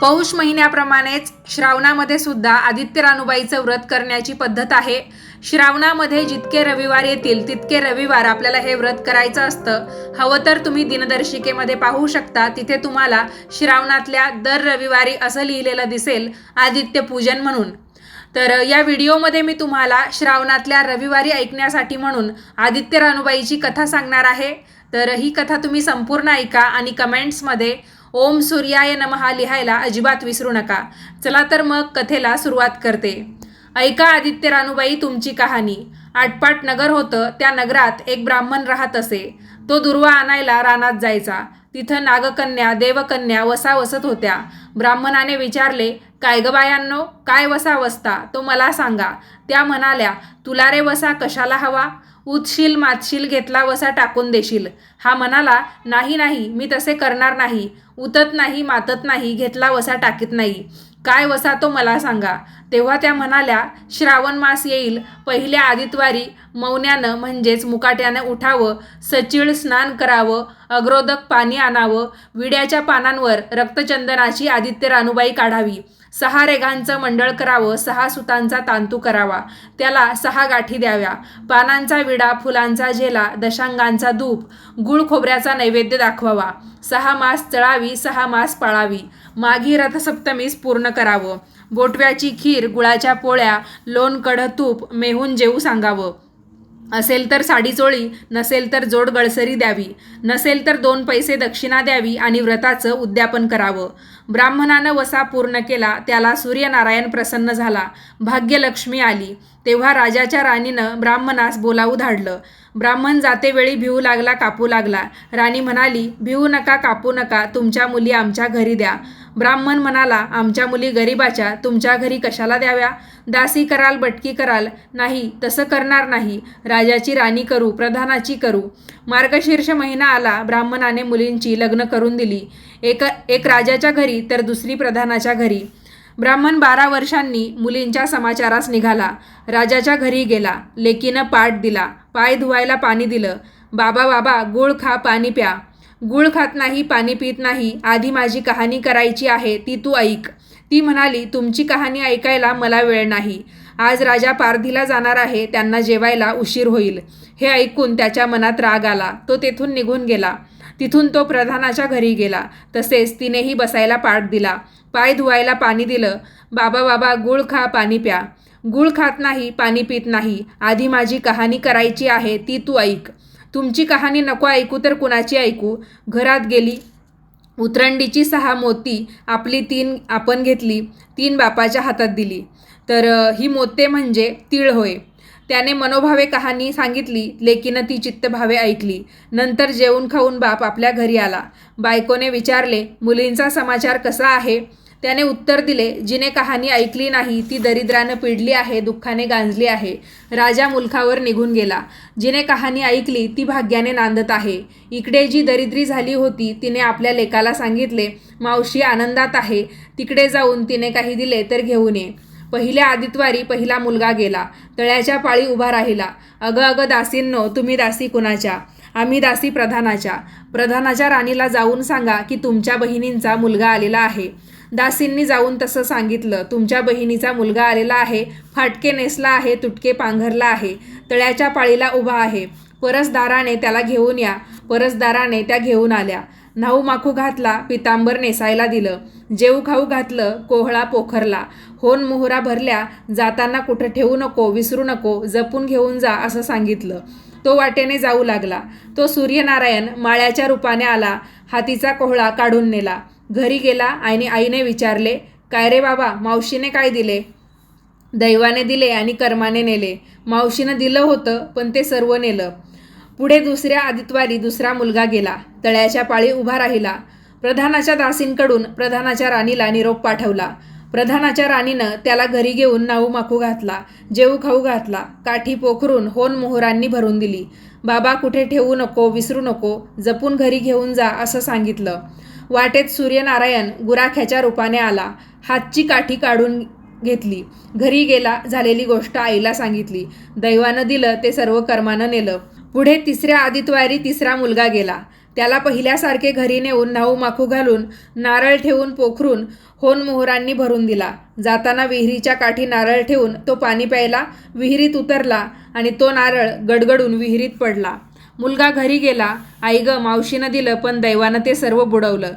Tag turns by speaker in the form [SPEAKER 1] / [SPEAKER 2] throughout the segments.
[SPEAKER 1] पौष महिन्याप्रमाणेच श्रावणामध्ये सुद्धा आदित्य रानुबाईचं व्रत करण्याची पद्धत आहे. श्रावणामध्ये जितके रविवार येतील तितके रविवार आपल्याला हे व्रत करायचं असतं. हवं तर तुम्ही दिनदर्शिकेमध्ये पाहू शकता तिथे तुम्हाला श्रावणातल्या दर रविवारी असं लिहिलेलं दिसेल आदित्य पूजन म्हणून. तर या व्हिडिओमध्ये मी तुम्हाला श्रावणातल्या रविवारी ऐकण्यासाठी म्हणून आदित्य रानुबाईची कथा सांगणार आहे. तर ही कथा तुम्ही संपूर्ण ऐका आणि कमेंट्समध्ये ओम सूर्याय नमहा लिहायला अजिबात विसरू नका. चला तर मग कथेला सुरुवात करते. ऐका आदित्य रानुबाई तुमची कहाणी. आटपाट नगर होतं त्या नगरात एक ब्राह्मण राहत असे. तो दुर्वा आणायला रानात जायचा. तिथं नागकन्या देवकन्या वसा वसत होत्या. ब्राह्मणाने विचारले काय ग बायांनो? काय वसा वसता तो मला सांगा. त्या म्हणाल्या तुला रे वसा कशाला हवा? उचशील मातशील घेतला वसा टाकून देशील. हा म्हणाला नाही नाही मी तसे करणार नाही. उतत नाही मातत नाही घेतला वसा टाकीत नाही. काय वसा तो मला सांगा. तेव्हा त्या म्हणाल्या श्रावण मास येईल. पहिल्या आदितवारी मौन्यानं म्हणजेच मुकाट्यानं उठावं सचिळ स्नान करावं अग्रोदक पाणी आणावं विड्याच्या पानांवर रक्तचंदनाची आदित्य रानुबाई काढावी. सहा रेघांचं मंडळ करावं सहा सुतांचा तांतू करावा. त्याला सहा गाठी द्याव्या. पानांचा विडा फुलांचा झेला दशांगांचा धूप गुळ खोबऱ्याचा नैवेद्य दाखवावा. सहा मास चळावी सहा मास पाळावी. माघी रथसप्तमीस पूर्ण करावं. बोटव्याची खीर गुळाच्या पोळ्या लोण कढ तूप मेहून जेऊ सांगावं. असेल तर साडीचोळी नसेल तर जोड गळसरी द्यावी. नसेल तर दोन पैसे दक्षिणा द्यावी आणि व्रताचं उद्यापन करावं. ब्राह्मणानं वसा पूर्ण केला त्याला सूर्यनारायण प्रसन्न झाला. भाग्यलक्ष्मी आली. तेव्हा राजाच्या राणीनं ब्राह्मणास बोलावू धाडलं. ब्राह्मण जातेवेळी भिवू लागला कापू लागला. राणी म्हणाली भिवू नका कापू नका. तुमच्या मुली आमच्या घरी द्या. ब्राह्मण म्हणाला आमच्या मुली गरिबाच्या तुमच्या घरी कशाला द्याव्या? दासी कराल बटकी कराल. नाही तसं करणार नाही. राजाची राणी करू प्रधानाची करू. मार्गशीर्ष महिना आला ब्राह्मणाने मुलींची लग्न करून दिली. एक एक राजाच्या घरी तर दुसरी प्रधानाच्या घरी. ब्राह्मण बारा वर्षांनी मुलींच्या समाचारास निघाला. राजाच्या घरी गेला. लेकीनं पाठ दिला. पाय धुवायला पाणी दिलं. बाबा बाबा गुळ खा पाणी प्या. गुळ खात नाही पाणी पित नाही आधी माझी कहाणी करायची आहे ती तू ऐक. ती म्हणाली तुमची कहाणी ऐकायला मला वेळ नाही. आज राजा पारधीला जाणार आहे त्यांना जेवायला उशीर होईल. हे ऐकून त्याच्या मनात राग आला. तो तेथून निघून गेला. तिथून तो प्रधानाच्या घरी गेला. तसेच तिनेही बसायला पाठ दिला. पाय धुवायला पाणी दिलं. बाबा बाबा गुळ खा पाणी प्या. गुळ खात नाही पाणी पित नाही. आधी माझी कहाणी करायची आहे ती तू ऐक. तुमची कहाणी नको ऐकू तर कुणाची ऐकू? घरात गेली. उतरंडीची सहा मोती आपली तीन आपण घेतली तीन बापाच्या हातात दिली. तर ही मोते म्हणजे तीळ होय. त्याने मनोभावे कहाणी सांगितली लेकीनं ती चित्तभावे ऐकली. नंतर जेवून खाऊन बाप आपल्या घरी आला. बायकोने विचारले मुलींचा समाचार कसा आहे? त्याने उत्तर दिले जिने कहाणी ऐकली नाही ती दरिद्रानं पिडली आहे दुःखाने गांजली आहे. राजा मुलखावर निघून गेला. जिने कहाणी ऐकली ती भाग्याने नांदत आहे. इकडे जी दरिद्री झाली होती तिने आपल्या लेकाला सांगितले मावशी आनंदात आहे. तिकडे जाऊन तिने काही दिले तर घेऊन ये. पहिल्या आदितवारी पहिला मुलगा गेला. तळ्याच्या पाळी उभा राहिला. अगं अगं दासींनो तुम्ही दासी कुणाच्या? आम्ही दासी प्रधानाच्या. प्रधानाच्या राणीला जाऊन सांगा की तुमच्या बहिणींचा मुलगा आलेला आहे. दासींनी जाऊन तसं सांगितलं तुमच्या बहिणीचा मुलगा आलेला आहे फाटके नेसला आहे तुटके पांघरला आहे तळ्याच्या पाळीला उभा आहे परसदाराने त्याला घेऊन या परसदाराने त्या घेऊन आल्या. न्हाऊ माखू घातला पितांबर नेसायला दिलं जेऊ खाऊ घातलं कोहळा पोखरला होन मोहरा भरल्या जाताना कुठं ठेवू नको विसरू नको जपून घेऊन जा असं सांगितलं. तो वाटेने जाऊ लागला. तो सूर्यनारायण माळ्याच्या रूपाने आला हातीचा कोहळा काढून नेला. घरी गेला आणि आईने विचारले काय रे बाबा मावशीने काय दिले? दैवाने दिले आणि कर्माने नेले. मावशीनं दिलं होतं पण ते सर्व नेलं. पुढे दुसऱ्या आदितवारी दुसरा मुलगा गेला. तळ्याच्या पाळी उभा राहिला. प्रधानाच्या दासींकडून प्रधानाच्या राणीला निरोप पाठवला. प्रधानाच्या राणीनं त्याला घरी घेऊन नाऊ माखू घातला जेऊ खाऊ घातला काठी पोखरून होन मोहरांनी भरून दिली. बाबा कुठे ठेवू नको विसरू नको जपून घरी घेऊन जा असं सांगितलं. वाटेत सूर्यनारायण गुराख्याच्या रूपाने आला. हातची काठी काढून घेतली. घरी गेला झालेली गोष्ट आईला सांगितली. दैवानं दिलं ते सर्व कर्मानं नेलं. पुढे तिसऱ्या आदितवारी तिसरा मुलगा गेला. त्याला पहिल्यासारखे घरी नेऊन नाऊ माखू घालून नारळ ठेवून पोखरून होन मोहरांनी भरून दिला. जाताना विहिरीच्या काठी नारळ ठेवून तो पाणी प्यायला विहिरीत उतरला आणि तो नारळ गडगडून विहिरीत पडला. मुलगा घरी गेला आई ग मावशीनं दिलं पण दैवानं ते सर्व बुडवलं.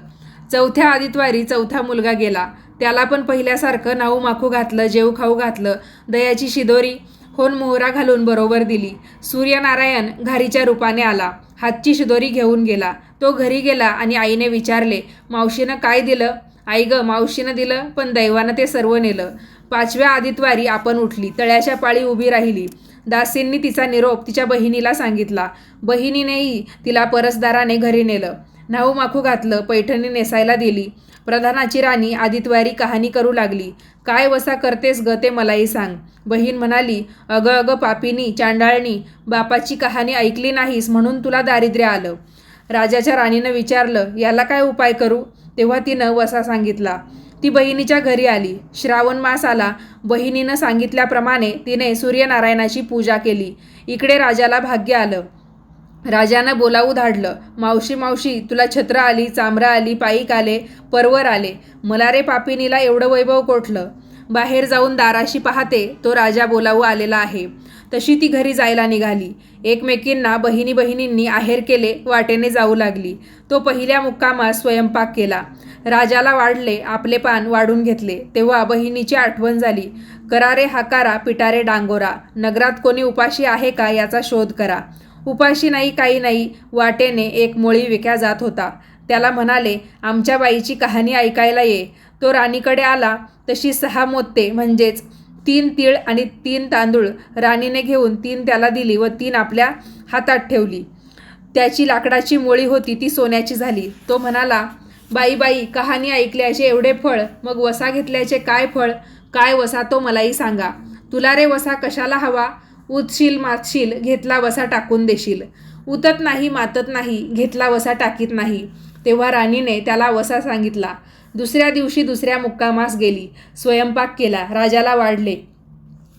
[SPEAKER 1] चौथ्या आदितवारी चौथा मुलगा गेला. त्याला पण पहिल्यासारखं नाऊ माखू घातलं जेऊ खाऊ घातलं. दयाची शिदोरी होन मोहरा घालून बरोबर दिली. सूर्यनारायण घारीच्या रूपाने आला. हातची शिदोरी घेऊन गेला. तो घरी गेला आणि आईने विचारले मावशीनं काय दिलं? आई ग मावशीनं दिलं पण दैवानं ते सर्व नेलं. पाचव्या आदितवारी आपण उठली. तळ्याच्या पाळी उभी राहिली. दासींनी तिचा निरोप तिच्या बहिणीला सांगितला. बहिणीनेही तिला परसदाराने घरी नेलं. नाऊ माखू घातलं पैठणी नेसायला दिली. प्रधानाची राणी आदितवारी कहाणी करू लागली. काय वसा करतेस ग ते मलाही सांग बहीण म्हणाली अगं अगं पापिनी चांडाळणी बापाची कहाणी ऐकली नाहीस म्हणून तुला दारिद्र्य आलं. राजाच्या राणीनं विचारलं याला काय उपाय करू तेव्हा तिनं वसा सांगितला ती बहिणीच्या घरी आली. श्रावण मास आला. बहिणीनं सांगितल्याप्रमाणे तिने सूर्यनारायणाची पूजा केली. इकडे राजाला भाग्य आलं. राजानं बोलावू धाडलं. मावशी मावशी तुला छत्र आली चामरं आली पाईक आले परवर आले. मला रे पापिनीला एवढं वैभव कोठलं? बाहेर जाऊन दाराशी पाहते तो राजा बोलावू आलेला आहे. तशी ती घरी जायला निघाली. एकमेकींना बहिणी बहिणींनी आहेर केले वाटेने जाऊ लागली. तो पहिल्या मुक्कामास स्वयंपाक केला. राजाला वाढले आपले पान वाढून घेतले. तेव्हा बहिणीची आठवण झाली. करारे हाकारा पिटारे डांगोरा. नगरात कोणी उपाशी आहे का याचा शोध करा. उपाशी नाही काही नाही. वाटेने एक मोळी विक्या जात होता. त्याला म्हणाले आमच्या बाईची कहाणी ऐकायला ये. तो राणीकडे आला. तशी सहा मोत्ते म्हणजेच तीन तीळ आणि तीन तांदूळ राणीने घेऊन तीन त्याला दिली व तीन आपल्या हातात ठेवली. त्याची लाकडाची मोळी होती ती सोन्याची झाली. तो म्हणाला बाई बाई कहाणी ऐकल्याचे एवढे फळ मग वसा घेतल्याचे काय फळ? काय वसा तो मलाही सांगा. तुला रे वसा कशाला हवा? उतशील मातशील घेतला वसा टाकून देशील. उतत नाही मातत नाही घेतला वसा टाकीत नाही. तेव्हा राणीने त्याला वसा सांगितला दुसऱ्या दिवशी दुसऱ्या मुक्कामास गेली. स्वयंपाक केला. राजाला वाढले.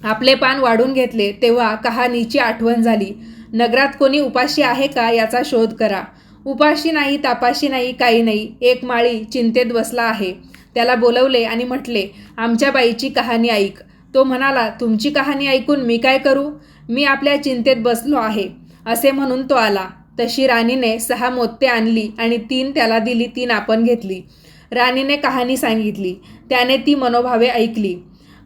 [SPEAKER 1] आपले पान वाढून घेतले. तेव्हा कहाणीची आठवण झाली. नगरात कोणी उपाशी आहे का याचा शोध करा. उपाशी नाही तापाशी नाही काही नाही. एक माळी चिंतेत बसला आहे. त्याला बोलवले आणि म्हटले आमच्या बाईची कहाणी ऐक. तो म्हणाला तुमची कहाणी ऐकून मी काय करू? मी आपल्या चिंतेत बसलो आहे. असे म्हणून तो आला. तशी राणीने सहा मोत्ते आणली आणि तीन त्याला दिली तीन आपण घेतली. राणीने कहाणी सांगितली. त्याने ती मनोभावे ऐकली.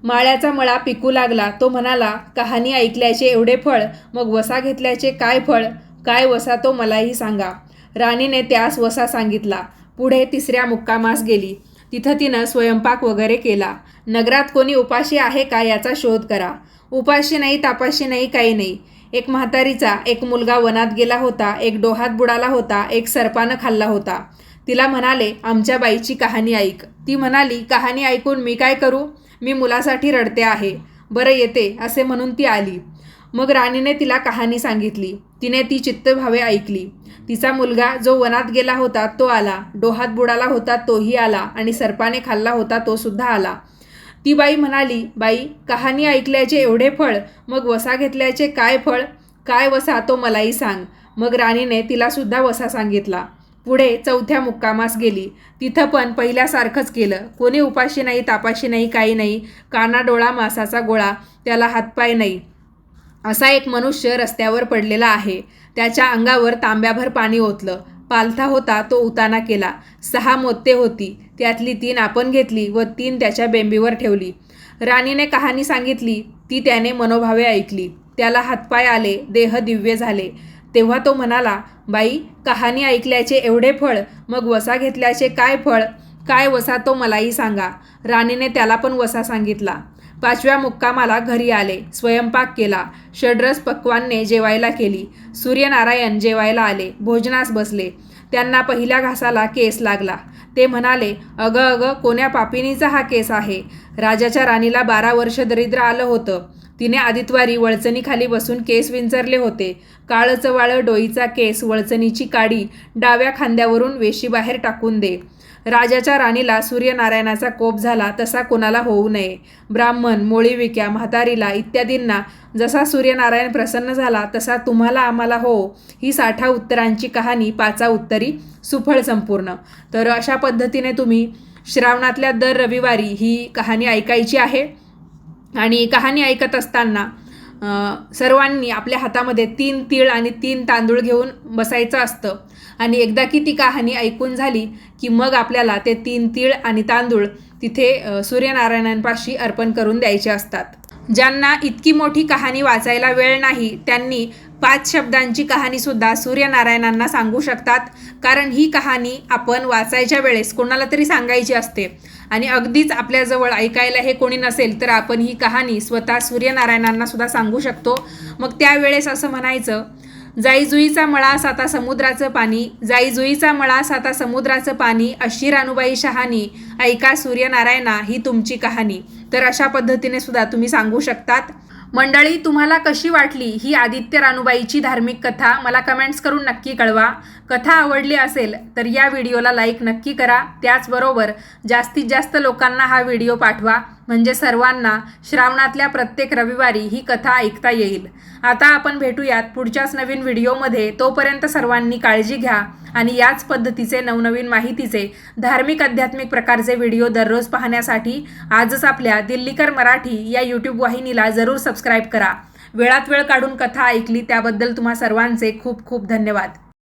[SPEAKER 1] माळ्याचा मळा पिकू लागला. तो म्हणाला कहाणी ऐकल्याचे एवढे फळ मग वसा घेतल्याचे काय फळ? काय वसा तो मलाही सांगा. राणीने त्यास वसा सांगितला. पुढे तिसऱ्या मुक्कामास गेली. तिथं तिनं स्वयंपाक वगैरे केला. नगरात कोणी उपाशी आहे का याचा शोध करा. उपाशी नाही तापाशी नाही काही नाही. एक म्हातारीचा एक मुलगा वनात गेला होता. एक डोहात बुडाला होता. एक सर्पानं खाल्ला होता. तिला म्हणाले आमच्या बाईची कहाणी ऐक. ती म्हणाली कहाणी ऐकून मी काय करू? मी मुलासाठी रडते आहे. बरं येते असे म्हणून ती आली. मग राणीने तिला कहाणी सांगितली. तिने ती चित्तभावे ऐकली. तिचा मुलगा जो वनात गेला होता तो आला. डोहात बुडाला होता तोही आला आणि सर्पाने खाल्ला होता तो सुद्धा आला. ती बाई म्हणाली बाई कहाणी ऐकल्याचे एवढे फळ मग वसा घेतल्याचे काय फळ? काय वसा तो मलाही सांग. मग राणीने तिलासुद्धा वसा सांगितला. पुढे चौथ्या मुक्कामास गेली. तिथं पण पहिल्यासारखंच केलं. कोणी उपाशी नाही तापाशी नाही काही नाही. काना डोळा मासाचा गोळा. त्याला हातपाय नाही. असा एक मनुष्य रस्त्यावर पडलेला आहे. त्याच्या अंगावर तांब्याभर पाणी ओतलं. पालथा होता तो उताना केला. सहा मोत्ते होती. त्यातली तीन आपण घेतली व तीन त्याच्या बेंबीवर ठेवली. राणीने कहाणी सांगितली ती त्याने मनोभावे ऐकली. त्याला हातपाय आले देह दिव्य झाले. तेव्हा तो म्हणाला बाई कहाणी ऐकल्याचे एवढे फळ मग वसा घेतल्याचे काय फळ? काय वसा तो मलाही सांगा. राणीने त्याला पण वसा सांगितला. पाचव्या मुक्कामाला घरी आले स्वयंपाक केला षड्रस पक्वानने जेवायला केली सूर्यनारायण जेवायला आले भोजनास बसले. त्यांना पहिल्या घासाला केस लागला. ते म्हणाले अगं अगं कोण्या पापिनीचा हा केस आहे? राजाच्या राणीला बारा वर्ष दरिद्र आलं होतं. तिने आदितवारी वळचणीखाली बसून केस विंचरले होते. काळचं वाळं डोईचा केस वळचणीची काडी डाव्या खांद्यावरून वेशीबाहेर टाकून दे. राजाच्या राणीला सूर्यनारायणाचा कोप झाला तसा कोणाला होऊ नये. ब्राह्मण मोळीविक्या म्हातारीला इत्यादींना जसा सूर्यनारायण प्रसन्न झाला तसा तुम्हाला आम्हाला हो. ही साठा उत्तरांची कहाणी पाचा उत्तरी सुफळ संपूर्ण. तर अशा पद्धतीने तुम्ही श्रावणातल्या दर रविवारी ही कहाणी ऐकायची आहे. आणि कहाणी ऐकत असताना सर्वांनी आपल्या हातामध्ये तीन तीळ आणि तीन तांदूळ घेऊन बसायचं असतं. आणि एकदा की ती कहाणी ऐकून झाली की मग आपल्याला ते तीन तीळ आणि तांदूळ तिथे सूर्यनारायणांपाशी अर्पण करून द्यायचे असतात. ज्यांना इतकी मोठी कहाणी वाचायला वेळ नाही त्यांनी पाच शब्दांची कहाणीसुद्धा सूर्यनारायणांना सांगू शकतात. कारण ही कहाणी आपण वाचायच्या वेळेस कोणाला तरी सांगायची असते. आणि अगदीच आपल्याजवळ ऐकायला हे कोणी नसेल तर आपण ही कहाणी स्वतः सूर्यनारायणांना सुद्धा सांगू शकतो. मग त्यावेळेस असं म्हणायचं जाई जुईचा मळा साता समुद्राचं पाणी जाई जुईचा मळा साता समुद्राचं पाणी अशी रानुबाई शहाणी ऐका सूर्यनारायणा ही तुमची कहाणी. तर अशा पद्धतीने सुद्धा तुम्ही सांगू शकतात. मंडळी तुम्हाला कशी वाटली ही आदित्य रानुबाईची धार्मिक कथा? मला कमेंट्स करून नक्की कळवा. कथा आवडली असेल तर या व्हिडिओला लाईक नक्की करा. त्याचबरोबर जास्तीत जास्त लोकांना हा व्हिडिओ पाठवा. म्हणजे सर्वांना श्रावणातल्या प्रत्येक रविवारी ही कथा ऐकता येईल. आता आपण भेटूयात पुढच्याच नवीन व्हिडिओमध्ये. तोपर्यंत सर्वांनी काळजी घ्या आणि याच पद्धतीचे नवनवीन माहितीचे धार्मिक आध्यात्मिक प्रकारचे व्हिडिओ दररोज पाहण्यासाठी आजच आपल्या दिल्लीकर मराठी या यूट्यूब वाहिनीला जरूर सबस्क्राईब करा. वेळात वेळ काढून कथा ऐकली त्याबद्दल तुम्हा सर्वांचे खूप खूप धन्यवाद.